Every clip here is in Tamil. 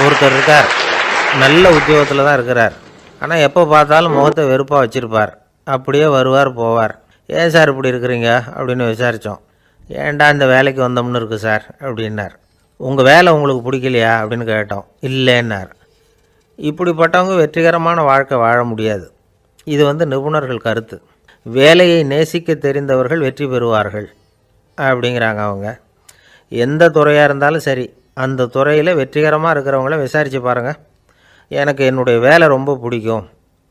ஒருத்தர் இருக்கார். நல்ல உத்தியோகத்தில் தான் இருக்கிறார். ஆனால் எப்போ பார்த்தாலும் முகத்தை வெறுப்பாக வச்சுருப்பார். அப்படியே வருவார் போவார். ஏன் சார் இப்படி இருக்கிறீங்க? அப்படின்னு விசாரித்தோம் ஏன்டா இந்த வேலைக்கு வந்தோம்னு இருக்கு சார் அப்படின்னார். உங்கள் வேலை உங்களுக்கு பிடிக்கலையா? அப்படின்னு கேட்டோம். இல்லைன்னார். இப்படிப்பட்டவங்க வெற்றிகரமான வாழ்க்கை வாழ முடியாது. இது வந்து நிபுணர்கள் கருத்து. வேலையை நேசிக்க தெரிந்தவர்கள் வெற்றி பெறுவார்கள் அப்படிங்கிறாங்க அவங்க. எந்த துறையாக இருந்தாலும் சரி அந்த துறையில் வெற்றிகரமாக இருக்கிறவங்கள விசாரித்து பாருங்கள் எனக்கு என்னுடைய வேலை ரொம்ப பிடிக்கும்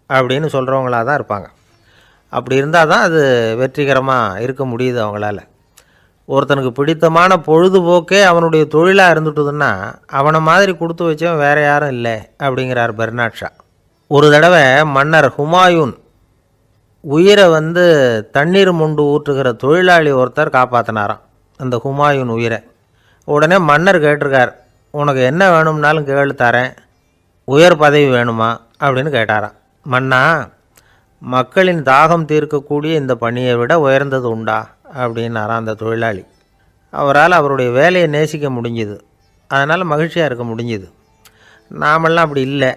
அப்படின்னு சொல்கிறவங்களாக தான் இருப்பாங்க. அப்படி இருந்தால் தான் அது வெற்றிகரமாக இருக்க முடியுது அவங்களால. ஒருத்தனுக்கு பிடித்தமான பொழுதுபோக்கே அவனுடைய தொழிலாக இருந்துட்டுதுன்னா அவனை மாதிரி கொடுத்து வச்சவன் வேறு யாரும் இல்லை அப்படிங்கிறார் பெர்னாட்ஷா ஒரு தடவை மன்னர் ஹுமாயூன் உயிரை வந்து தண்ணீர் முண்டு ஊற்றுகிற தொழிலாளி ஒருத்தர் காப்பாற்றினாராம் அந்த ஹுமாயூன் உயிரை. உடனே மன்னர் கேட்டிருக்கார் உனக்கு என்ன வேணும்னாலும் கேளு தரேன். உயர் பதவி வேணுமா? அப்படின்னு கேட்டாராம். மன்னா மக்களின் தாகம் தீர்க்கக்கூடிய இந்த பணியை விட உயர்ந்தது உண்டா? அப்படின்னாராம் அந்த தொழிலாளி. அவரால் அவருடைய வேலையை நேசிக்க முடிஞ்சுது. அதனால் மகிழ்ச்சியாக இருக்க முடிஞ்சுது. நாமெல்லாம் அப்படி இல்லை.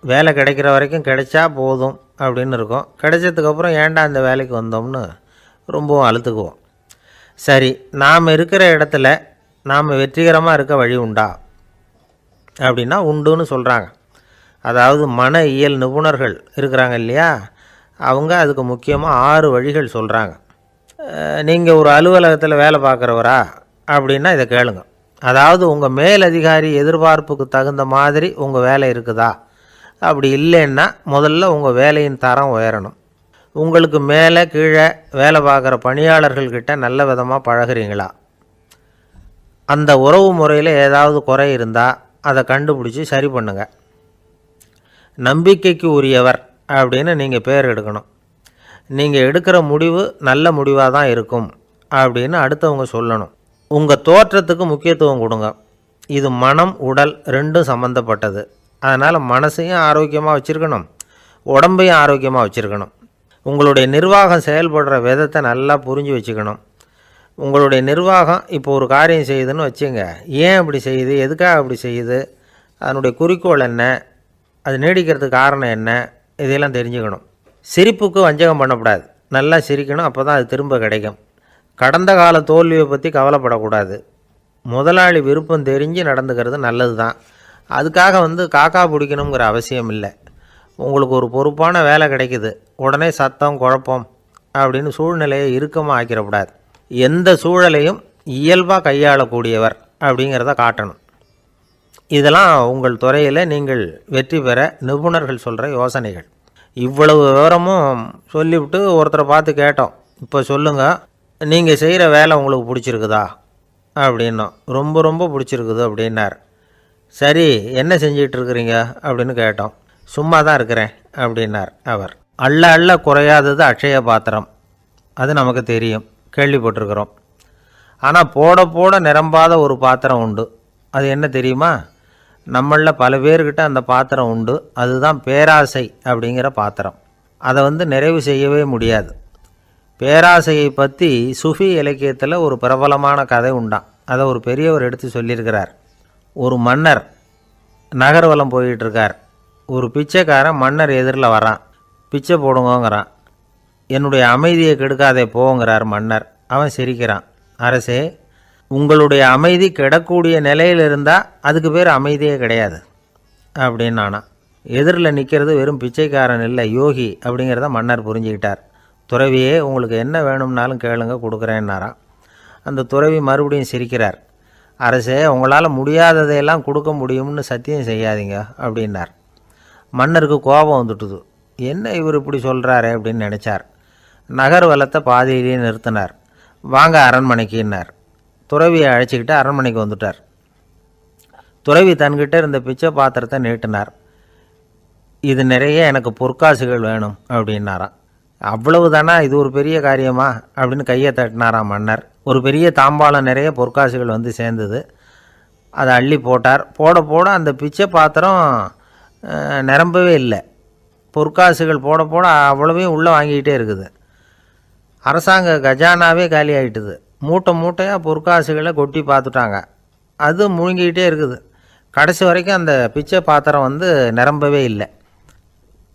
வேலை கிடைக்கிற வரைக்கும் கிடைச்சா போதும் அப்படின்னு இருக்கோம். கிடைச்சதுக்கப்புறம் ஏன்டா இந்த வேலைக்கு வந்தோம்னு ரொம்பவும் அழுத்துக்குவோம். சரி நாம் இருக்கிற இடத்துல நாம் வெற்றிகரமாக இருக்க வழி உண்டா? அப்படின்னா உண்டுன்னு சொல்கிறாங்க அதாவது மன இயல் நிபுணர்கள் இருக்கிறாங்க இல்லையா? அவங்க அதுக்கு முக்கியமாக ஆறு வழிகள் சொல்கிறாங்க நீங்கள் ஒரு அலுவலகத்தில் வேலை பார்க்குறவரா? அப்படின்னா இதை கேளுங்க. அதாவது உங்கள் மேலதிகாரி எதிர்பார்ப்புக்கு தகுந்த மாதிரி உங்கள் வேலை இருக்குதா? அப்படி இல்லைன்னா முதல்ல உங்கள் வேலையின் தரம் உயரணும். உங்களுக்கு மேலே கீழே வேலை பார்க்குற பணியாளர்கள்கிட்ட நல்ல விதமாக பழகுறீங்களா? அந்த உறவு முறையில் ஏதாவது குறை இருந்தால் அதை கண்டுபிடிச்சி சரி பண்ணுங்க. நம்பிக்கைக்கு உரியவர் அப்படின்னு நீங்கள் பேர் எடுக்கணும். நீங்கள் எடுக்கிற முடிவு நல்ல முடிவாக தான் இருக்கும் அப்படின்னு அடுத்தவங்க சொல்லணும். உங்கள் தோற்றத்துக்கு முக்கியத்துவம் கொடுங்க. இது மனம் உடல் ரெண்டும் சம்மந்தப்பட்டது அதனால் மனசையும் ஆரோக்கியமாக வச்சுருக்கணும். உடம்பையும் ஆரோக்கியமாக வச்சுருக்கணும். உங்களுடைய நிர்வாகம் செயல்படுற விதத்தை நல்லா புரிஞ்சு வச்சுக்கணும். உங்களுடைய நிர்வாகம் இப்போ ஒரு காரியம் செய்யுதுன்னு வச்சுங்க. ஏன் அப்படி செய்யுது? எதுக்காக அப்படி செய்யுது? அதனுடைய குறிக்கோள் என்ன? அது நீடிக்கிறதுக்கு காரணம் என்ன? இதையெல்லாம் தெரிஞ்சுக்கணும். சிரிப்புக்கு வஞ்சகம் பண்ணக்கூடாது. நல்லா சிரிக்கணும் அப்போ தான் அது திரும்ப கிடைக்கும். கடந்த கால தோல்வியை பற்றி கவலைப்படக்கூடாது. முதலாளி விருப்பம் தெரிஞ்சு நடந்துக்கிறது நல்லது தான் அதுக்காக வந்து காக்கா பிடிக்கணுங்கிற அவசியம் இல்லை. உங்களுக்கு ஒரு பொறுப்பான வேலை கிடைக்குது. உடனே சத்தம் குழப்பம் அப்படின்னு சூழ்நிலையை இறுக்கமாக ஆக்கிடக்கூடாது. எந்த சூழலையும் இயல்பாக கையாளக்கூடியவர் அப்படிங்கிறத காட்டணும். இதெல்லாம் உங்கள் துறையில் நீங்கள் வெற்றி பெற நிபுணர்கள் சொல்கிற யோசனைகள். இவ்வளவு விவரமும் சொல்லிவிட்டு ஒருத்தரை பார்த்து கேட்டோம். இப்போ சொல்லுங்கள் நீங்கள் செய்கிற வேலை உங்களுக்கு பிடிச்சிருக்குதா? அப்படின்னோம் ரொம்ப ரொம்ப பிடிச்சிருக்குது அப்படின்னார். சரி என்ன செஞ்சிகிட்ருக்குறீங்க இருக்கிறீங்க அப்படின்னு கேட்டோம். சும்மா தான் இருக்கிறேன் அப்படின்னார் அவர். அள்ள அள்ள குறையாதது அட்சய பாத்திரம். அது நமக்கு தெரியும். கேள்விப்பட்டிருக்கிறோம். ஆனால் போட போட நிரம்பாத ஒரு பாத்திரம் உண்டு. அது என்ன தெரியுமா? நம்மளில் பல பேர்கிட்ட அந்த பாத்திரம் உண்டு. அதுதான் பேராசை அப்படிங்கிற பாத்திரம். அதை வந்து நிறைவு செய்யவே முடியாது. பேராசையை பற்றி சுஃபி இலக்கியத்தில் ஒரு பிரபலமான கதை உண்டான் அதை ஒரு பெரியவர் எடுத்து சொல்லியிருக்கிறார். ஒரு மன்னர் நகர்வலம் போயிட்டுருக்கார் ஒரு பிச்சைக்காரன் மன்னர் எதிரில் வரான். பிச்சை போடுங்கோங்கிறான். என்னுடைய அமைதியை கெடுக்காதே போங்கிறார் மன்னர். அவன் சிரிக்கிறான். அரசே உங்களுடைய அமைதி கெடக்கூடிய நிலையில் இருந்தால் அதுக்கு பேர் அமைதியே கிடையாது அப்படின்னு நானா எதிரில் நிற்கிறது வெறும் பிச்சைக்காரன் இல்லை யோகி அப்படிங்கிறத மன்னர் புரிஞ்சுக்கிட்டார். துறவியே உங்களுக்கு என்ன வேணும்னாலும் கேளுங்க கொடுக்குறேன்னாராம். அந்த துறவி மறுபடியும் சிரிக்கிறார். அரசே உங்களால் முடியாததையெல்லாம் கொடுக்க முடியும்னு சத்தியம் செய்யாதீங்க அப்படின்னார். மன்னருக்கு கோபம் வந்துட்டுது. என்ன இவர் இப்படி சொல்கிறாரே அப்படின்னு நினச்சார். நகர்வலத்தை பாதியிலேயே நிறுத்தினார். வாங்க அரண்மனைக்குன்னார். துறவியை அழைச்சிக்கிட்டு அரண்மனைக்கு வந்துட்டார். துறவி தன்கிட்ட இருந்த பிச்சை பாத்திரத்தை நீட்டினார். இது நிறைய எனக்கு பொற்காசுகள் வேணும் அப்படின்னாராம். அவ்வளவு தானா இது ஒரு பெரிய காரியமா? அப்படின்னு கையை தட்டினாராம் மன்னர். ஒரு பெரிய தாம்பாளம் நிறைய பொற்காசுகள் வந்து சேர்ந்தது. அதை அள்ளி போட்டார். போட போட அந்த பிச்சை பாத்திரம் நிரம்பவே இல்லை. பொற்காசுகள் போட போட அவ்வளவையும் உள்ளே வாங்கிக்கிட்டே இருக்குது. அரசாங்க கஜானாவே காலி ஆகிட்டுது மூட்டை மூட்டையாக பொற்காசுகளை கொட்டி பார்த்துட்டாங்க. அது முழுங்கிக்கிட்டே இருக்குது. கடைசி வரைக்கும் அந்த பிச்சை பாத்திரம் வந்து நிரம்பவே இல்லை.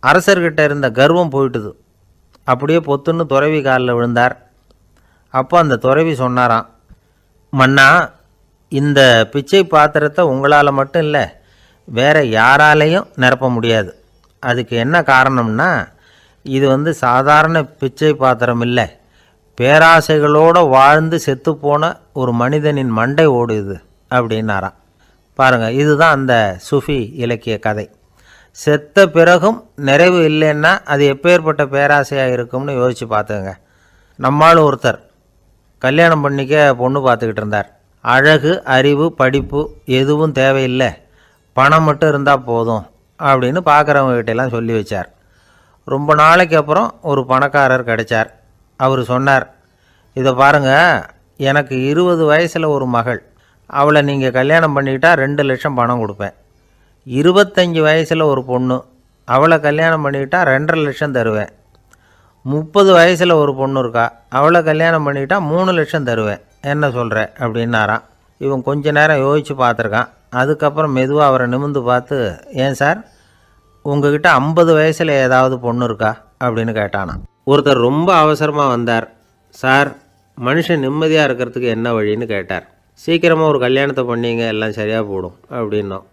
அரசர்கிட்ட இருந்த கர்வம் போயிட்டுது. அப்படியே பொத்துன்னு துறவி காலில் விழுந்தார். அப்போ அந்த துறவி சொன்னாராம் மன்னா இந்த பிச்சை பாத்திரத்தை உங்களால் மட்டும் இல்லை வேற யாராலையும் நிரப்ப முடியாது. அதுக்கு என்ன காரணம்னா இது வந்து சாதாரண பிச்சை பாத்திரம் இல்லை. பேராசைகளோடு வாழ்ந்து செத்துப்போன ஒரு மனிதனின் மண்டை ஓடுது அப்படின்னாராம். பாருங்கள் இதுதான் அந்த சுஃபி இலக்கிய கதை. செத்த பிறகும் நிறைவு இல்லைன்னா அது எப்பேற்பட்ட பேராசையாக இருக்கும்னு யோசித்து பார்த்துங்க நம்மால் ஒருத்தர் கல்யாணம் பண்ணிக்க பொண்ணு பார்த்துக்கிட்டு இருந்தார். அழகு அறிவு படிப்பு எதுவும் தேவையில்லை. பணம் மட்டும் இருந்தால் போதும் அப்படின்னு பார்க்குறவங்க எல்லாம் சொல்லி வச்சார். ரொம்ப நாளைக்கு அப்புறம் ஒரு பணக்காரர் கிடைச்சார். அவர் சொன்னார் இதை பாருங்கள் எனக்கு இருபது வயசில் ஒரு மகள். அவளை நீங்கள் கல்யாணம் பண்ணிக்கிட்டா ரெண்டு லட்சம் பணம் கொடுப்பேன். இருபத்தஞ்சி வயசில் ஒரு பொண்ணு. அவளை கல்யாணம் பண்ணிக்கிட்டா ரெண்டரை லட்சம் தருவேன். முப்பது வயசில் ஒரு பொண்ணு இருக்கா. அவளை கல்யாணம் பண்ணிக்கிட்டா மூணு லட்சம் தருவேன். என்ன சொல்கிற அப்படின்னாராம். இவன் கொஞ்ச நேரம் யோசித்து பார்த்துருக்கான். அதுக்கப்புறம் மெதுவாக அவரை நிமிந்து பார்த்து ஏன் சார் உங்ககிட்ட ஐம்பது வயசில் ஏதாவது பொண்ணு இருக்கா? அப்படின்னு கேட்டானா. ஒருத்தர் ரொம்ப அவசரமாக வந்தார். சார் மனுஷன் நிம்மதியாக இருக்கிறதுக்கு என்ன வழின்னு கேட்டார். சீக்கிரமாக ஒரு கல்யாணத்தை பண்ணீங்க எல்லாம் சரியாக போடும் அப்படின்னோம்.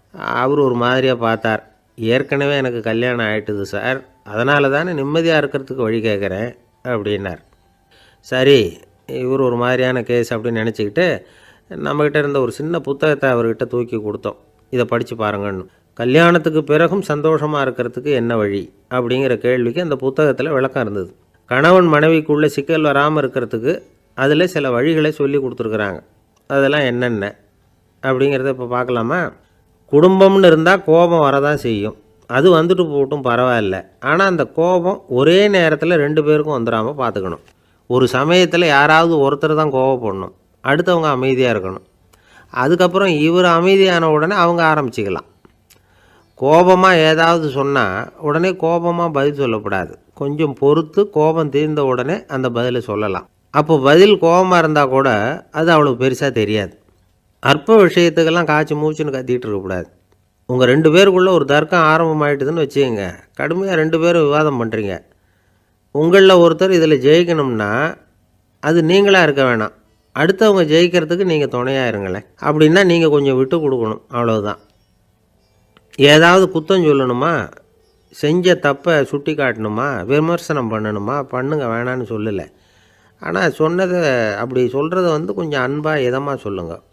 அவர் ஒரு மாதிரியாக பார்த்தார். ஏற்கனவே எனக்கு கல்யாணம் ஆயிட்டுது சார். அதனால தானே நிம்மதியாக இருக்கிறதுக்கு வழி கேட்குறேன் அப்படின்னார். சரி இவர் ஒரு மாதிரியான கேஸ் அப்படின்னு நினச்சிக்கிட்டு நம்மக்கிட்ட இருந்த ஒரு சின்ன புத்தகத்தை அவர்கிட்ட தூக்கி கொடுத்தோம். இதை படித்து பாருங்கன்னு. கல்யாணத்துக்கு பிறகும் சந்தோஷமாக இருக்கிறதுக்கு என்ன வழி? அப்படிங்கிற கேள்விக்கு அந்த புத்தகத்தில் விளக்கம் இருந்தது. கணவன் மனைவிக்குள்ளே சிக்கல் வராமல் இருக்கிறதுக்கு அதில் சில வழிகளை சொல்லி கொடுத்துருக்குறாங்க. அதெல்லாம் என்னென்ன? அப்படிங்கிறத இப்போ பார்க்கலாமா? குடும்பம்னு இருந்தால் கோபம் வரதான் செய்யும். அது வந்துட்டு போட்டும் பரவாயில்ல. ஆனால் அந்த கோபம் ஒரே நேரத்தில் ரெண்டு பேருக்கும் வந்துடாமல் பார்த்துக்கணும் ஒரு சமயத்தில் யாராவது ஒருத்தர் தான் கோவப்படணும். அடுத்தவங்க அமைதியாக இருக்கணும். அதுக்கப்புறம் இவர் அமைதியான உடனே அவங்க ஆரம்பிச்சிக்கலாம். கோபமாக ஏதாவது சொன்னால் உடனே கோபமாக பதில் சொல்லக்கூடாது. கொஞ்சம் பொறுத்து கோபம் தீர்ந்த உடனே அந்த பதிலை சொல்லலாம். அப்போ பதில் கோபமாக இருந்தால் கூட அது அவ்வளோ பெருசாக தெரியாது. அற்ப விஷயத்துக்கெல்லாம் காய்ச்சி மூச்சுன்னு கத்திட்டு இருக்கக்கூடாது உங்கள் ரெண்டு பேருக்குள்ளே ஒரு தர்க்கம் ஆரம்பமாயிட்டுதுன்னு வச்சுக்கோங்க. கடுமையாக ரெண்டு பேரும் விவாதம் பண்ணுறீங்க உங்களில் ஒருத்தர் இதில் ஜெயிக்கணும்னா அது நீங்களாக இருக்க வேணாம். அடுத்தவங்க ஜெயிக்கிறதுக்கு நீங்கள் துணையாக இருங்களேன். அப்படின்னா நீங்கள் கொஞ்சம் விட்டு கொடுக்கணும். அவ்வளோதான் ஏதாவது குத்தம் சொல்லணுமா? செஞ்ச தப்பை சுட்டி காட்டணுமா விமர்சனம் பண்ணணுமா? பண்ணுங்க வேணான்னு சொல்லலை. ஆனால் சொன்னதை அப்படி சொல்கிறத வந்து கொஞ்சம் அன்பாக இதமாக சொல்லுங்கள்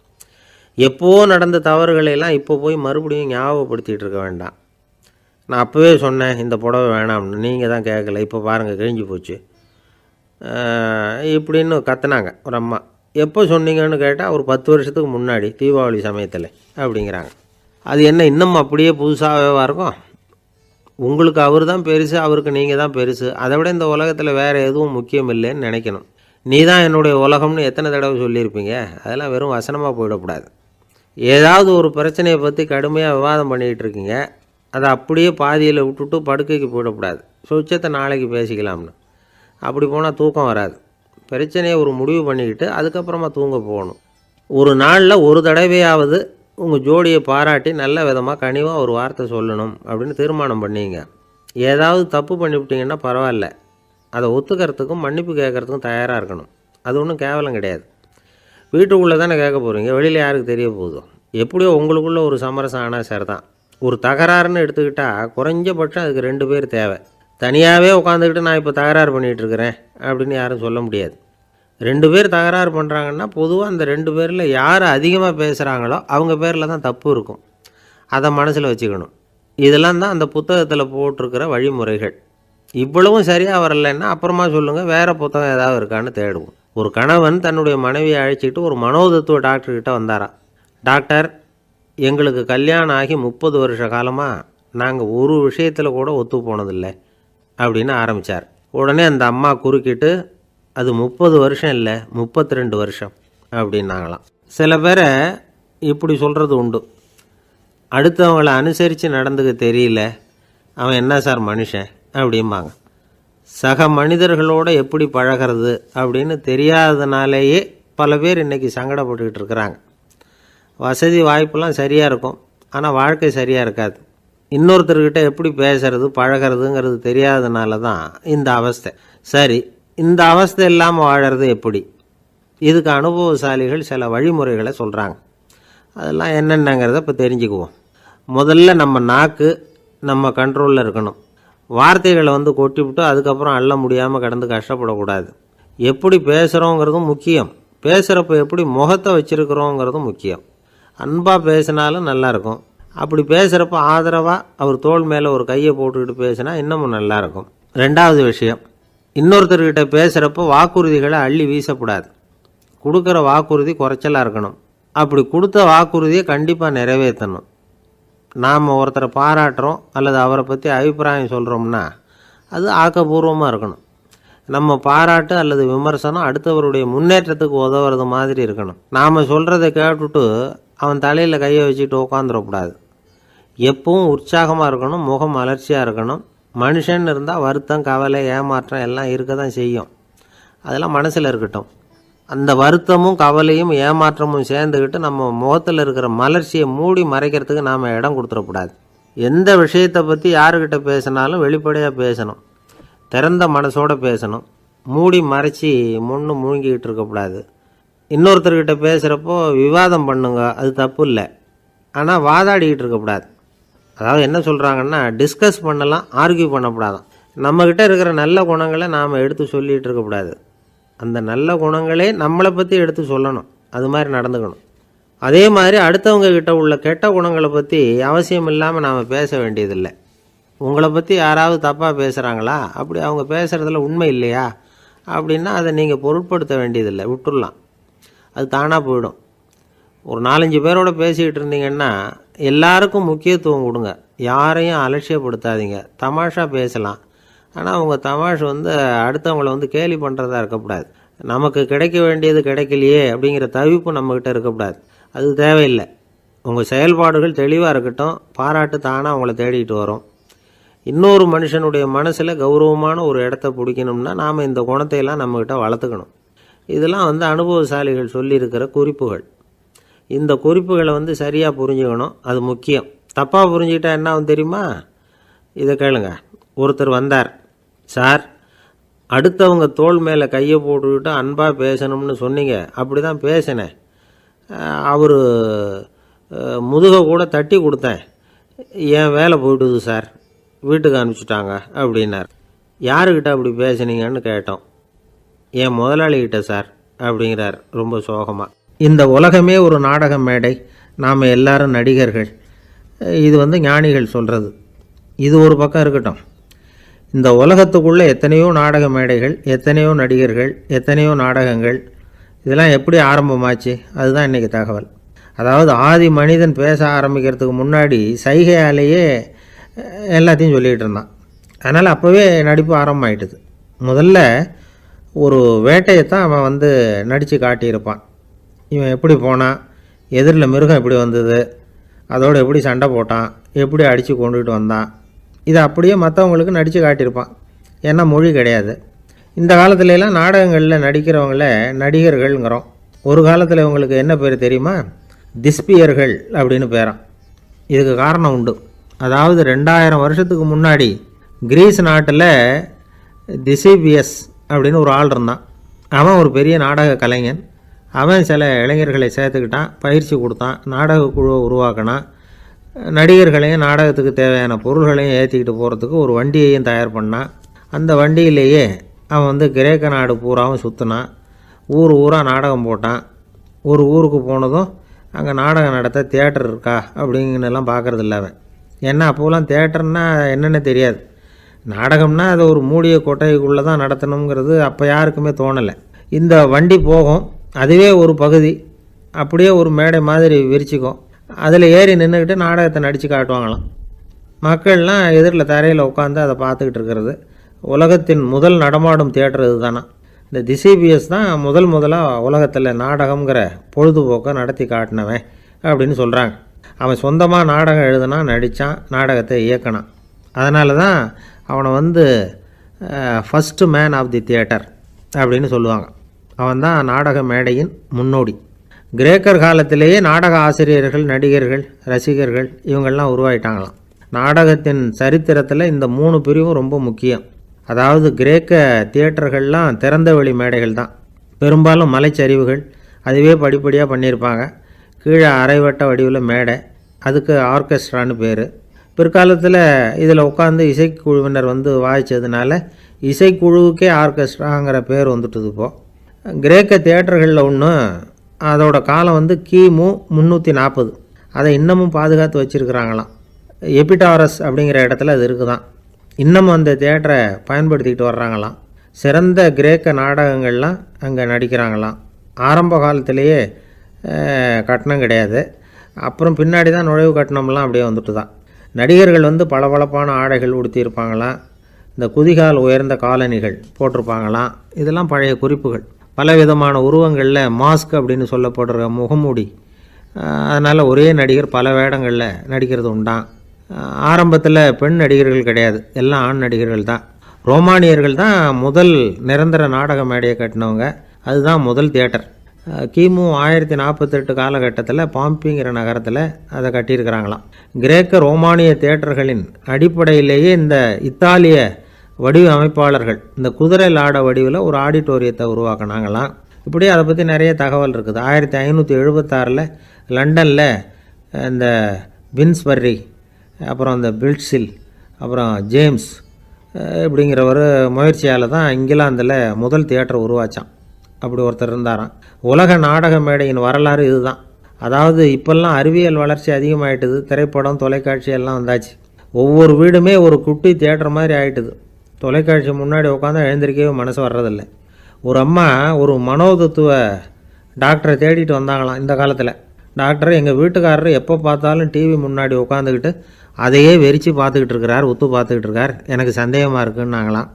எப்போது நடந்த தவறுகளை எல்லாம் இப்போ போய் மறுபடியும் ஞாபகப்படுத்திகிட்டு இருக்க வேண்டாம். நான் அப்போவே சொன்னேன் இந்த புடவை வேணாம்னு நீங்கள் தான் கேட்கல. இப்போ பாருங்கள் கிழிஞ்சு போச்சு. இப்படின்னு கத்துனாங்க ஒரு அம்மா. எப்போ சொன்னீங்கன்னு கேட்டால் ஒரு பத்து வருஷத்துக்கு முன்னாடி தீபாவளி சமயத்தில் அப்படிங்கிறாங்க. அது என்ன இன்னும் அப்படியே புதுசாகவே இருக்கும். உங்களுக்கு அவர் தான் பெருசு அவருக்கு நீங்கள் தான் பெருசு. அதை விட இந்த உலகத்தில் வேறு எதுவும் முக்கியம் இல்லைன்னு நினைக்கணும். நீ தான் என்னுடைய உலகம்னு எத்தனை தடவை சொல்லியிருப்பீங்க? அதெல்லாம் வெறும் வசனமாக போயிடக்கூடாது. ஏதாவது ஒரு பிரச்சனையை பற்றி கடுமையாக விவாதம் பண்ணிகிட்டு இருக்கீங்க. அதை அப்படியே பாதியில் விட்டுட்டு படுக்கைக்கு போயிடக்கூடாது. சுச்சத்தை நாளைக்கு பேசிக்கலாம்னு. அப்படி போனால் தூக்கம் வராது. பிரச்சனையை ஒரு முடிவு பண்ணிக்கிட்டு அதுக்கப்புறமா தூங்க போகணும். ஒரு நாளில் ஒரு தடவையாவது உங்கள் ஜோடியை பாராட்டி நல்ல விதமாக கனிவாக ஒரு வார்த்தை சொல்லணும் அப்படின்னு தீர்மானம் பண்ணீங்க. ஏதாவது தப்பு பண்ணிவிட்டீங்கன்னா பரவாயில்ல. அதை ஒத்துக்கிறதுக்கும் மன்னிப்பு கேட்குறதுக்கும் தயாராக இருக்கணும். அது ஒன்றும் கேவலம் கிடையாது. வீட்டுக்குள்ளே தானே கேட்க போகிறீங்க வெளியில் யாருக்கு தெரிய போகுதோ? எப்படியோ உங்களுக்குள்ளே ஒரு சமரசம் ஆனால் சரிதான். ஒரு தகராறுன்னு எடுத்துக்கிட்டால் குறைஞ்சபட்சம் அதுக்கு ரெண்டு பேர் தேவை. தனியாகவே உட்காந்துக்கிட்டு நான் இப்போ தகராறு பண்ணிகிட்டு இருக்கிறேன் அப்படின்னு யாரும் சொல்ல முடியாது. ரெண்டு பேர் தகராறு பண்ணுறாங்கன்னா பொதுவாக அந்த ரெண்டு பேரில் யார் அதிகமாக பேசுகிறாங்களோ அவங்க பேரில் தான் தப்பு இருக்கும். அதை மனசில் வச்சுக்கணும். இதெல்லாம் தான் அந்த புத்தகத்தில் போட்டிருக்கிற வழிமுறைகள். இவ்வளவும் சரியாக வரலைன்னா அப்புறமா சொல்லுங்கள் வேறு புத்தகம் ஏதாவது இருக்கான்னு தேடுவோம். ஒரு கணவன் தன்னுடைய மனைவியை அழைச்சிட்டு ஒரு மனோதத்துவ டாக்டர்கிட்ட வந்தாராம் டாக்டர் எங்களுக்கு கல்யாணம் ஆகி முப்பது வருஷ காலமாக நாங்கள் ஒரு விஷயத்தில் கூட ஒத்து போனதில்லை அப்படின்னு ஆரம்பித்தார் உடனே அந்த அம்மா குறுக்கிட்டு அது முப்பது வருஷம் இல்லை முப்பத்தி ரெண்டு வருஷம் அப்படின்னாங்களாம். சில பேரை இப்படி சொல்கிறது உண்டு. அடுத்தவங்களை அனுசரித்து நடந்துக்க தெரியல அவன் என்ன சார் மனுஷன் அப்படிம்பாங்க. சக மனிதர்களோட எப்படி பழகிறது அப்படின்னு தெரியாததுனாலேயே பல பேர் இன்றைக்கி சங்கடப்பட்டுக்கிட்டு இருக்கிறாங்க. வசதி வாய்ப்பெல்லாம் சரியாக இருக்கும் ஆனால் வாழ்க்கை சரியாக இருக்காது. இன்னொருத்தர்கிட்ட எப்படி பேசுறது பழகிறதுங்கிறது தெரியாதனால தான் இந்த அவஸ்தை. சரி இந்த அவஸ்தை இல்லாமல் வாழறது எப்படி? இதுக்கு அனுபவசாலிகள் சில வழிமுறைகளை சொல்கிறாங்க அதெல்லாம் என்னென்னங்கிறத இப்போ தெரிஞ்சுக்குவோம். முதல்ல நம்ம நாக்கு நம்ம கண்ட்ரோலில் இருக்கணும். வார்த்தைகளை வந்து கொட்டிவிட்டு அதுக்கப்புறம் அள்ள முடியாமல் கடந்து கஷ்டப்படக்கூடாது. எப்படி பேசுகிறோங்கிறதும் முக்கியம். பேசுகிறப்ப எப்படி முகத்தை வச்சுருக்கிறோங்கிறதும் முக்கியம். அன்பாக பேசினாலும் நல்லாயிருக்கும் அப்படி பேசுகிறப்ப ஆதரவாக அவர் தோள் மேலே ஒரு கையை போட்டுக்கிட்டு பேசினா இன்னமும் நல்லாயிருக்கும் ரெண்டாவது விஷயம் இன்னொருத்தர்கிட்ட பேசுகிறப்ப வாக்குறுதிகளை அள்ளி வீசக்கூடாது. கொடுக்குற வாக்குறுதி குறைச்சலாக இருக்கணும். அப்படி கொடுத்த வாக்குறுதியை கண்டிப்பாக நிறைவேற்றணும். நாம் ஒருத்தரை பாராட்டுறோம் அல்லது அவரை பற்றி அபிப்பிராயம் சொல்கிறோம்னா அது ஆக்கப்பூர்வமாக இருக்கணும். நம்ம பாராட்டு அல்லது விமர்சனம் அடுத்தவருடைய முன்னேற்றத்துக்கு உதவுறது மாதிரி இருக்கணும். நாம் சொல்கிறத கேட்டுட்டு அவன் தலையில் கையை வச்சுட்டு உட்காந்துடக்கூடாது எப்பவும் உற்சாகமாக இருக்கணும் முகம் அலர்ச்சியாக இருக்கணும். மனுஷன் இருந்தால் வருத்தம் கவலை ஏமாற்றம் எல்லாம் இருக்க தான் செய்யும். அதெல்லாம் மனசில் இருக்கட்டும். அந்த வருத்தமும் கவலையும் ஏமாற்றமும் சேர்ந்துக்கிட்டு நம்ம முகத்தில் இருக்கிற மலர்ச்சியை மூடி மறைக்கிறதுக்கு நாம் இடம் கொடுத்துடக்கூடாது. எந்த விஷயத்தை பற்றி யாருக்கிட்ட பேசினாலும் வெளிப்படையாக பேசணும். திறந்த மனசோடு பேசணும். மூடி மறைச்சி முன்னு முழுங்கிக்கிட்டு இருக்கக்கூடாது. இன்னொருத்தர்கிட்ட பேசுகிறப்போ விவாதம் பண்ணுங்க அது தப்பு இல்லை. ஆனால் வாதாடிக்கிட்டு இருக்கக்கூடாது. அதாவது என்ன சொல்கிறாங்கன்னா டிஸ்கஸ் பண்ணலாம் ஆர்கியூ பண்ணக்கூடாதான். நம்மக்கிட்ட இருக்கிற நல்ல குணங்களை நாம் எடுத்து சொல்லிகிட்டு இருக்கக்கூடாது அந்த நல்ல குணங்களே நம்மளை பற்றி எடுத்து சொல்லணும். அது மாதிரி நடந்துக்கணும். அதே மாதிரி அடுத்தவங்க கிட்ட உள்ள கெட்ட குணங்களை பற்றி அவசியம் இல்லாமல் நாம் பேச வேண்டியதில்லை. உங்களை பற்றி யாராவது தப்பாக பேசுகிறாங்களா அப்படி அவங்க பேசுகிறதுல உண்மை இல்லையா? அப்படின்னா அதை நீங்கள் பொருட்படுத்த வேண்டியதில்லை. விட்டுடலாம் அது தானாக போயிடும். ஒரு நாலஞ்சு பேரோட பேசிக்கிட்டு இருந்தீங்கன்னா எல்லாருக்கும் முக்கியத்துவம் கொடுங்க. யாரையும் அலட்சியப்படுத்தாதீங்க. தமாஷா பேசலாம். ஆனால் அவங்க தமாஷ் வந்து அடுத்தவங்கள வந்து கேலி பண்ணுறதா இருக்கக்கூடாது. நமக்கு கிடைக்க வேண்டியது கிடைக்கலையே அப்படிங்கிற தவிப்பு நம்மக்கிட்ட இருக்கக்கூடாது. அது தேவையில்லை. உங்கள் செயல்பாடுகள் தெளிவாக இருக்கட்டும். பாராட்டு தானாக அவங்கள தேடிட்டு வரும். இன்னொரு மனுஷனுடைய மனசில் கௌரவமான ஒரு இடத்த பிடிக்கணும்னா நாம் இந்த குணத்தையெல்லாம் நம்மக்கிட்ட வளர்த்துக்கணும். இதெல்லாம் வந்து அனுபவசாலிகள் சொல்லியிருக்கிற குறிப்புகள். இந்த குறிப்புகளை வந்து சரியாக புரிஞ்சுக்கணும். அது முக்கியம். தப்பாக புரிஞ்சுக்கிட்டா என்ன ஆகும் தெரியுமா? இதை கேளுங்க. ஒருத்தர் வந்தார். சார் அடுத்தவங்க தோல் மேலே கையை போட்டுக்கிட்டு அன்பாக பேசணும்னு சொன்னீங்க. அப்படி தான் பேசினேன் அவர் முதுகை கூட தட்டி கொடுத்தேன். என் வேலை போயிட்டுது சார். வீட்டுக்கு அனுப்பிச்சிட்டாங்க அப்படின்னார். யாருக்கிட்ட அப்படி பேசுனீங்கன்னு கேட்டோம். என் முதலாளிகிட்ட சார் அப்படிங்கிறார் ரொம்ப சோகமாக இந்த உலகமே ஒரு நாடக மேடை. நாம் எல்லாரும் நடிகர்கள். இது வந்து ஞானிகள் சொல்கிறது இது ஒரு பக்கம் இருக்கட்டும். இந்த உலகத்துக்குள்ளே எத்தனையோ நாடக மேடைகள் எத்தனையோ நடிகர்கள் எத்தனையோ நாடகங்கள். இதெல்லாம் எப்படி ஆரம்பமாச்சு? அதுதான் இன்றைக்கி தகவல். அதாவது ஆதி மனிதன் பேச ஆரம்பிக்கிறதுக்கு முன்னாடி சைகையாலேயே எல்லாத்தையும் சொல்லிகிட்டு இருந்தான். அதனால் அப்போவே நடிப்பு ஆரம்பமாயிட்டுது. முதல்ல ஒரு வேட்டையை தான் அவன் வந்து நடித்து காட்டியிருப்பான். இவன் எப்படி போனான் எதிரில் மிருகம் எப்படி வந்தது? அதோடு எப்படி சண்டை போட்டான்? எப்படி அடித்து கொண்டுகிட்டு வந்தான்? இதை அப்படியே மற்றவங்களுக்கு நடித்து காட்டியிருப்பான். ஏன்னா மொழி கிடையாது. இந்த காலத்துலலாம் நாடகங்களில் நடிக்கிறவங்கள நடிகர்கள்ங்கிறோம். ஒரு காலத்தில் இவங்களுக்கு என்ன பேர் தெரியுமா? திஸ்பியர்கள் அப்படின்னு பேரான் இதுக்கு காரணம் உண்டு. அதாவது ரெண்டாயிரம் வருஷத்துக்கு முன்னாடி கிரீஸ் நாட்டில் திசிபியஸ் அப்படின்னு ஒரு ஆள் இருந்தான். அவன் ஒரு பெரிய நாடக கலைஞன். அவன் சில இளைஞர்களை சேர்த்துக்கிட்டான் பயிற்சி கொடுத்தான் நாடக குழுவை உருவாக்கினான். நடிகர்களையும் நாடகத்துக்கு தேவையான பொருள்களையும் ஏற்றிக்கிட்டு போகிறதுக்கு ஒரு வண்டியையும் தயார் பண்ணான். அந்த வண்டியிலேயே அவன் வந்து கிரேக்க நாடு பூராவும் சுற்றினான் ஊர் ஊராக நாடகம் போட்டான். ஒரு ஊருக்கு போனதும் அங்கே நாடகம் நடத்த தேட்டர் இருக்கா அப்படிங்கன்னெல்லாம் பார்க்குறது இல்லை அவன். ஏன்னா அப்போலாம் தியேட்டர்னா என்னென்னு தெரியாது. நாடகம்னா அது ஒரு மூடிய கொட்டைக்குள்ளே தான் நடத்தணுங்கிறது அப்போ யாருக்குமே தோணலை. இந்த வண்டி போகும். அதுவே ஒரு பகுதி. அப்படியே ஒரு மேடை மாதிரி விரிச்சிக்கும். அதில் ஏறி நின்றுக்கிட்டு நாடகத்தை நடித்து காட்டுவாங்களாம். மக்கள்லாம் எதிரில் தரையில் உட்காந்து அதை பார்த்துக்கிட்டு இருக்கிறது. உலகத்தின் முதல் நடமாடும் தியேட்டர் இதுதானா. இந்த திசிபிஎஸ் தான் முதல் முதலாக உலகத்தில் நாடகம்ங்கிற பொழுதுபோக்கை நடத்தி காட்டினவன் அப்படின்னு சொல்கிறாங்க அவன் சொந்தமாக நாடகம் எழுதுனா நடித்தான் நாடகத்தை இயக்கினான். அதனால தான் அவனை வந்து first man of the theatre அப்படின்னு சொல்லுவாங்க. அவன் தான் நாடக மேடையின் முன்னோடி. கிரேக்கர் காலத்திலேயே நாடக ஆசிரியர்கள் நடிகர்கள் ரசிகர்கள் இவங்கள்லாம் உருவாயிட்டாங்களாம். நாடகத்தின் சரித்திரத்தில் இந்த மூணு பிரிவும் ரொம்ப முக்கியம். அதாவது கிரேக்க தியேட்டர்கள்லாம் திறந்த வெளி மேடைகள் தான். பெரும்பாலும் மலைச்சரிவுகள் அதுவே படிப்படியாக பண்ணியிருப்பாங்க. கீழே அரைவட்ட வடிவில் மேடை அதுக்கு ஆர்கெஸ்ட்ரான்னு பேர். பிற்காலத்தில் இதில் உட்காந்து இசைக்குழுவினர் வந்து வாய்ச்சதுனால இசைக்குழுவுக்கே ஆர்கெஸ்ட்ராங்கிற பேர் வந்துட்டுது இப்போது கிரேக்க தேட்டர்களில் ஒன்று அதோட காலம் வந்து கிமு முந்நூற்றி நாற்பது அதை இன்னமும் பாதுகாத்து வச்சுருக்கிறாங்களாம். எபிடாரஸ் அப்படிங்கிற இடத்துல அது இருக்குதான். இன்னமும் அந்த தேட்டரை பயன்படுத்திக்கிட்டு வர்றாங்களாம். சிறந்த கிரேக்க நாடகங்கள்லாம் அங்கே நடிக்கிறாங்களாம். ஆரம்ப காலத்திலேயே கட்டணம் கிடையாது. அப்புறம் பின்னாடி தான் நுழைவு கட்டணம்லாம் அப்படியே வந்துட்டு தான் நடிகர்கள் வந்து பளபளப்பான ஆடைகள் உடுத்தியிருப்பாங்களாம். இந்த குதிகால் உயர்ந்த காலணிகள் போட்டிருப்பாங்களாம். இதெல்லாம் பழைய குறிப்புகள். பலவிதமான உருவங்களில் மாஸ்க் அப்படின்னு சொல்லப்படுற முகமூடி. அதனால் ஒரே நடிகர் பல வேடங்களில் நடிக்கிறது உண்டாம் ஆரம்பத்தில் பெண் நடிகர்கள் கிடையாது. எல்லாம் ஆண் நடிகர்கள் தான். ரோமானியர்கள் தான் முதல் நிரந்தர நாடக மேடையை கட்டினவங்க. அதுதான் முதல் தியேட்டர். கிமு ஆயிரத்தி நாற்பத்தெட்டு காலகட்டத்தில் பாம்பிங்கிற நகரத்தில் அதை கட்டியிருக்கிறாங்களாம். கிரேக்க ரோமானிய தியேட்டர்களின் அடிப்படையிலேயே இந்த இத்தாலிய வடிவமைப்பாளர்கள். இந்த குதிரை லாட வடிவில் ஒரு ஆடிட்டோரியத்தை உருவாக்குனாங்களாம் இப்படி அதை பற்றி நிறைய தகவல் இருக்குது. ஆயிரத்தி ஐநூற்றி எழுபத்தாறில் லண்டனில் இந்த பின்ஸ்பர்ரி அப்புறம் இந்த பில்ட்ஸில் அப்புறம் ஜேம்ஸ் இப்படிங்கிற ஒரு முயற்சியால் தான் இங்கிலாந்தில் முதல் தியேட்டர் உருவாச்சான். அப்படி ஒருத்தர் இருந்தாராம். உலக நாடக மேடையின் வரலாறு இதுதான். அதாவது இப்போல்லாம் அறிவியல் வளர்ச்சி அதிகமாகிட்டுது திரைப்படம் தொலைக்காட்சி எல்லாம் வந்தாச்சு. ஒவ்வொரு வீடுமே ஒரு குட்டி தியேட்டர் மாதிரி ஆகிட்டுது தொலைக்காட்சி முன்னாடி உட்காந்து எழுந்திருக்கவே மனசு வர்றதில்லை. ஒரு அம்மா ஒரு மனோதத்துவ டாக்டரை தேடிட்டு வந்தாங்களாம் இந்த காலத்தில். டாக்டர் எங்கள் வீட்டுக்காரர் எப்போ பார்த்தாலும் டிவி முன்னாடி உட்காந்துக்கிட்டு அதையே வெறிச்சு பார்த்துக்கிட்டு இருக்கிறார் உத்து பார்த்துக்கிட்டு இருக்கார். எனக்கு சந்தேகமாக இருக்குன்னாங்களாம்.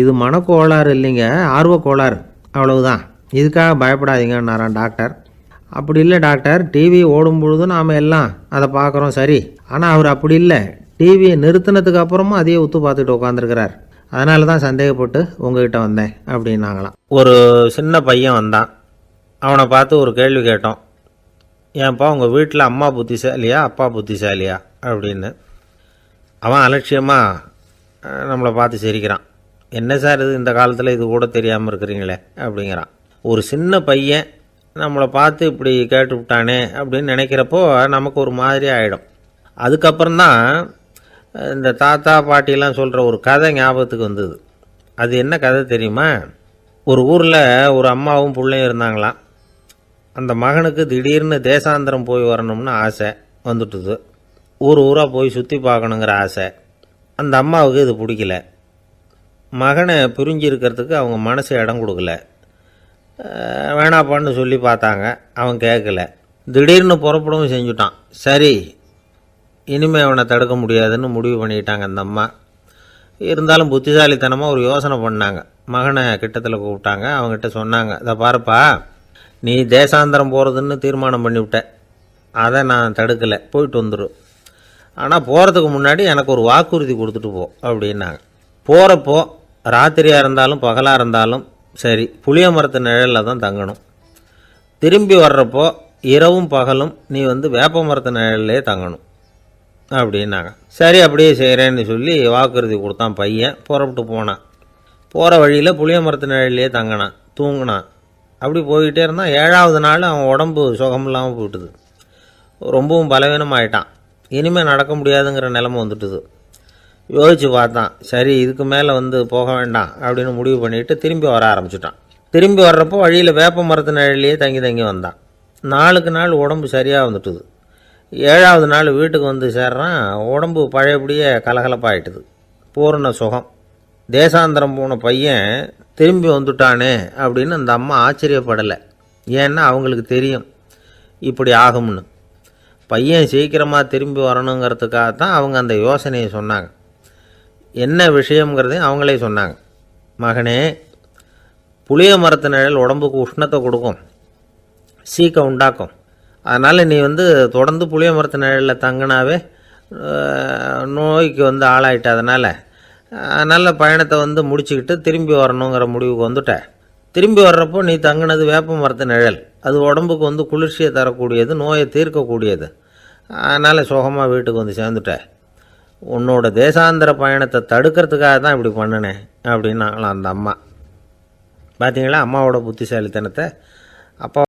இது மனக்கோளாறு இல்லைங்க ஆர்வ கோளாறு அவ்வளவுதான். இதுக்காக பயப்படாதீங்கன்னாராம் டாக்டர். அப்படி இல்லை டாக்டர் டிவி ஓடும் பொழுது நாம் எல்லாம் அதை பார்க்குறோம் சரி. ஆனால் அவர் அப்படி இல்லை. டிவியை நிறுத்தினதுக்கு அப்புறமும் அதையே உத்து பார்த்துட்டு உட்காந்துருக்கிறார் அதனால தான் சந்தேகப்பட்டு உங்ககிட்ட வந்தேன் அப்படின்னாங்களாம். ஒரு சின்ன பையன் வந்தான். அவனை பார்த்து ஒரு கேள்வி கேட்டோம். ஏன்ப்பா உங்கள் வீட்டில் அம்மா புத்திசாலியா அப்பா புத்திசாலியா? அப்படின்னு. அவன் அலட்சியமாக நம்மளை பார்த்து சிரிக்கிறான். என்ன சார் இது? இந்த காலத்தில் இது கூட தெரியாமல் இருக்கிறீங்களே? அப்படிங்கிறான். ஒரு சின்ன பையன் நம்மளை பார்த்து இப்படி கேட்டு விட்டானே அப்படின்னு நினைக்கிறப்போ நமக்கு ஒரு மாதிரி ஆகிடும் அதுக்கப்புறம்தான் இந்த தாத்தா பாட்டிலாம் சொல்கிற ஒரு கதை ஞாபகத்துக்கு வந்தது. அது என்ன கதை தெரியுமா? ஒரு ஊரில் ஒரு அம்மாவும் பிள்ளையும் இருந்தாங்களாம். அந்த மகனுக்கு திடீர்னு தேசாந்திரம் போய் வரணும்னு ஆசை வந்துட்டுது. ஊர் ஊராக போய் சுற்றி பார்க்கணுங்கிற ஆசை. அந்த அம்மாவுக்கு இது பிடிக்கல. மகனை பிரிஞ்சு இருக்கிறதுக்கு அவங்க மனசு இடம் கொடுக்கல. வேணாப்பான்னு சொல்லி பார்த்தாங்க. அவன் கேட்கல. திடீர்னு புறப்படவும் செஞ்சுட்டான். சரி இனிமேல் அவனை தடுக்க முடியாதுன்னு முடிவு பண்ணிட்டாங்க அந்த அம்மா. இருந்தாலும் புத்திசாலித்தனமாக ஒரு யோசனை பண்ணாங்க. மகனை கிட்டத்தில் கூப்பிட்டாங்க. அவங்ககிட்ட சொன்னாங்க இதை பாருப்பா நீ தேசாந்திரம் போகிறதுன்னு தீர்மானம் பண்ணிவிட்ட. அதை நான் தடுக்கலை. போயிட்டு வந்துடும் ஆனால் போகிறதுக்கு முன்னாடி எனக்கு ஒரு வாக்குறுதி கொடுத்துட்டு போ அப்படின்னாங்க. போகிறப்போ ராத்திரியாக இருந்தாலும் பகலாக இருந்தாலும் சரி புளிய மரத்து நிழலில் தான் தங்கணும். திரும்பி வர்றப்போ இரவும் பகலும் நீ வந்து வேப்ப மரத்து நிழல்லே தங்கணும். அப்படின்னாங்க. சரி அப்படியே செய்கிறேன்னு சொல்லி வாக்குறுதி கொடுத்தான் பையன். புறப்பட்டு போனான். போகிற வழியில் புளிய மரத்து நிழல்லையே தங்கினான். தூங்கினான். அப்படி போய்கிட்டே இருந்தான் ஏழாவது நாள் அவன் உடம்பு சுகம் இல்லாமல் போயிட்டுது. ரொம்பவும் பலவீனமாயிட்டான். இனிமேல் நடக்க முடியாதுங்கிற நிலைமை வந்துட்டுது. யோசித்து பார்த்தான். சரி இதுக்கு மேலே வந்து போக வேண்டாம் அப்படின்னு முடிவு பண்ணிட்டு திரும்பி வர ஆரம்பிச்சிட்டான். திரும்பி வர்றப்போ வழியில் வேப்ப மரத்து நிழல்லையே தங்கி தங்கி வந்தான். நாளுக்கு நாள் உடம்பு சரியாக வந்துட்டுது. ஏழாவது நாள் வீட்டுக்கு வந்து சேர்றான். உடம்பு பழையபடியே கலகலப்பாயிட்டுது. பூரண சுகம். தேசாந்திரம் போன பையன் திரும்பி வந்துட்டானே அப்படின்னு அந்த அம்மா ஆச்சரியப்படலை. ஏன்னா அவங்களுக்கு தெரியும். இப்படி ஆகும்னு. பையன் சீக்கிரமாக திரும்பி வரணுங்கிறதுக்காக தான் அவங்க அந்த யோசனையை சொன்னாங்க. என்ன விஷயங்கிறதையும் அவங்களே சொன்னாங்க. மகனே புளிய மரத்து நிழல் உடம்புக்கு உஷ்ணத்தை கொடுக்கும். சீக்கம் உண்டாக்கும். அதனால் நீ வந்து தொடர்ந்து புளிய மரத்து நிழலில் தங்கினாவே நோய்க்கு வந்து ஆளாயிட்ட அதனால் பயணத்தை வந்து முடிச்சுக்கிட்டு திரும்பி வரணுங்கிற முடிவுக்கு வந்துட்ட. திரும்பி வர்றப்போ நீ தங்கினது வேப்ப மரத்து நிழல். அது உடம்புக்கு வந்து குளிர்ச்சியை தரக்கூடியது நோயை தீர்க்கக்கூடியது. அதனால் சுகமாக வீட்டுக்கு வந்து சேர்ந்துட்ட. உன்னோட தேசாந்திர பயணத்தை தடுக்கிறதுக்காக தான் இப்படி பண்ணினேன் அப்படின்னாங்களாம் அந்த அம்மா. பார்த்தீங்களா அம்மாவோட புத்திசாலித்தனத்தை. அப்பா